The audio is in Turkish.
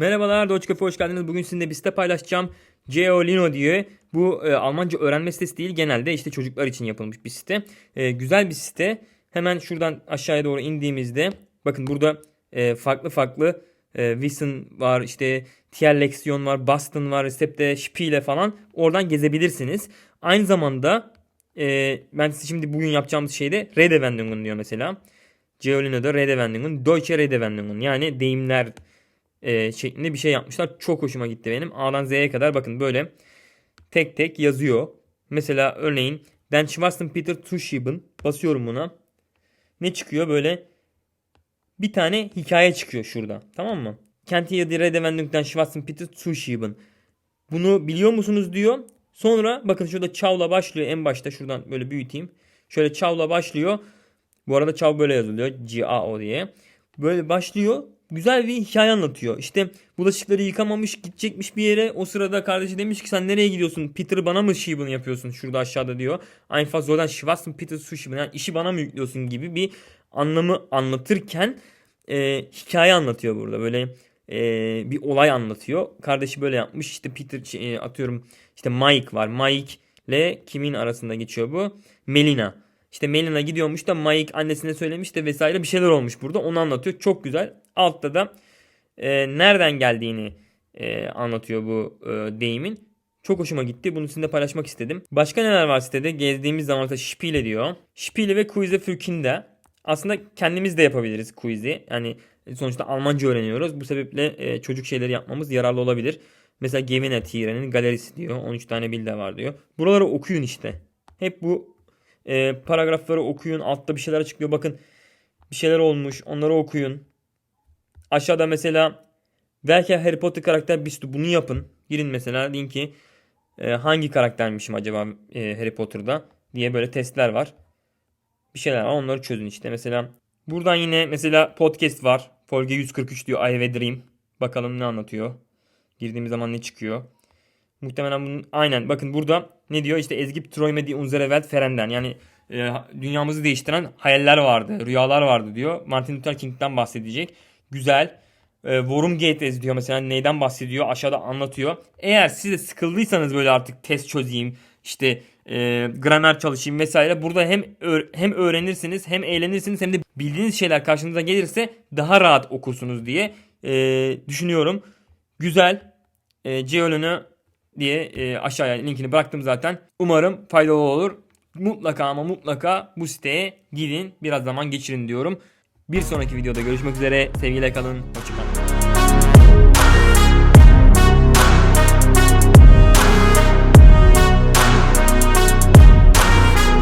Merhabalar Doge Cafe hoş geldiniz. Bugün sizinle bir site paylaşacağım. Geolino diye. Bu e, Almanca öğrenme sitesi değil. Genelde işte çocuklar için yapılmış bir site. E, güzel bir site. Hemen şuradan aşağıya doğru indiğimizde bakın burada e, farklı farklı e, Wissen var işte Tier Leksiyon var, Boston var, Recepte, Spiele falan oradan gezebilirsiniz. Aynı zamanda e, ben size şimdi bugün yapacağımız şeyde Redewendungen diyor mesela. Geolino'da Redewendungen, Deutsche Redewendungen yani deyimler e, şeklinde bir şey yapmışlar. Çok hoşuma gitti benim. A'dan Z'ye kadar bakın böyle tek tek yazıyor. Mesela örneğin Den Schwarzen Peter Zuschieben basıyorum buna. Ne çıkıyor böyle bir tane hikaye çıkıyor şurada. Tamam mı? Kenti ya Redewendung'dan Schwarzen Peter Zuschieben. Bunu biliyor musunuz diyor. Sonra bakın şurada Çav'la başlıyor en başta şuradan böyle büyüteyim. Şöyle Çav'la başlıyor. Bu arada Çav böyle yazılıyor. C-A-O diye. Böyle başlıyor. Güzel bir hikaye anlatıyor. İşte bulaşıkları yıkamamış gidecekmiş bir yere. O sırada kardeşi demiş ki sen nereye gidiyorsun? Peter bana mı Schieben yapıyorsun? Şurada aşağıda diyor. Einfach Zoll'dan Schwarzen Peter Schieben. Yani işi bana mı yüklüyorsun gibi bir anlamı anlatırken e, hikaye anlatıyor burada. Böyle e, bir olay anlatıyor. Kardeşi böyle yapmış. İşte Peter şey, e, atıyorum işte Mike var. Mike ile kimin arasında geçiyor bu? Melina. İşte Melina gidiyormuş da Mike annesine söylemiş de vesaire bir şeyler olmuş burada. Onu anlatıyor. Çok güzel. Altta da e, nereden geldiğini e, anlatıyor bu e, deyimin. Çok hoşuma gitti. Bunu sizinle paylaşmak istedim. Başka neler var sitede? Gezdiğimiz zaman da Spiele diyor. Spiele ve Quiz'e Fürkinde. Aslında kendimiz de yapabiliriz quiz'i. Yani sonuçta Almanca öğreniyoruz. Bu sebeple e, çocuk şeyleri yapmamız yararlı olabilir. Mesela Gemine Tire'nin galerisi diyor. 13 tane bilde var diyor. Buraları okuyun işte. Hep bu e, paragrafları okuyun. Altta bir şeyler açıklıyor. Bakın bir şeyler olmuş. Onları okuyun. Aşağıda mesela belki Harry Potter karakter bir bunu yapın. Girin mesela deyin ki e, hangi karaktermişim acaba e, Harry Potter'da diye böyle testler var. Bir şeyler var onları çözün işte. Mesela buradan yine mesela podcast var. Folge 143 diyor I Have a Dream. Bakalım ne anlatıyor. Girdiğimiz zaman ne çıkıyor. Muhtemelen bunun aynen bakın burada ne diyor işte Ezgi Träume die unsere Welt verändern. Yani e, dünyamızı değiştiren hayaller vardı, rüyalar vardı diyor. Martin Luther King'den bahsedecek. Güzel. E, Worum Gates diyor mesela neyden bahsediyor aşağıda anlatıyor. Eğer siz de sıkıldıysanız böyle artık test çözeyim işte e, gramer çalışayım vesaire burada hem hem öğrenirsiniz hem eğlenirsiniz hem de bildiğiniz şeyler karşınıza gelirse daha rahat okursunuz diye e, düşünüyorum. Güzel. E, Geolino diye e, aşağıya linkini bıraktım zaten. Umarım faydalı olur. Mutlaka ama mutlaka bu siteye gidin. Biraz zaman geçirin diyorum. Bir sonraki videoda görüşmek üzere. Sevgiyle kalın. Hoşçakalın.